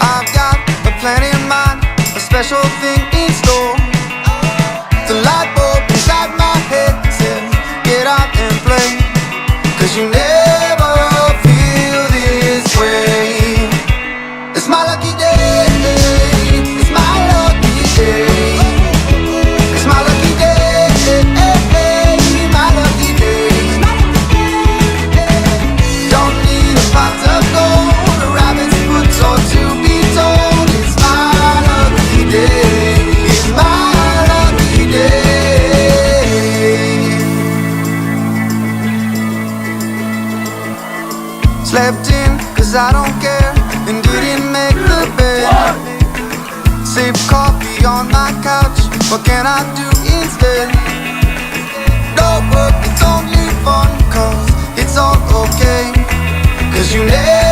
I've got a plan in mind, a special thing in store. The light bulb inside my Get and cause you never. Save coffee on my couch. What can I do instead? No book, it's only fun, cause it's all okay. Cause you never.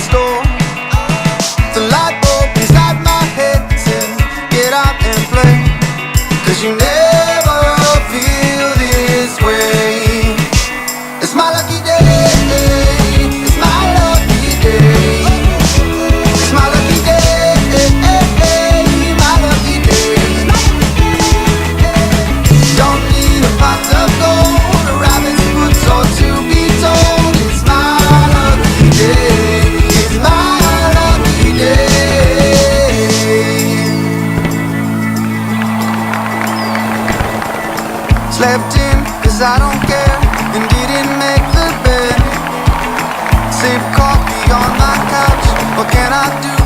and play. Cause you never feel I do.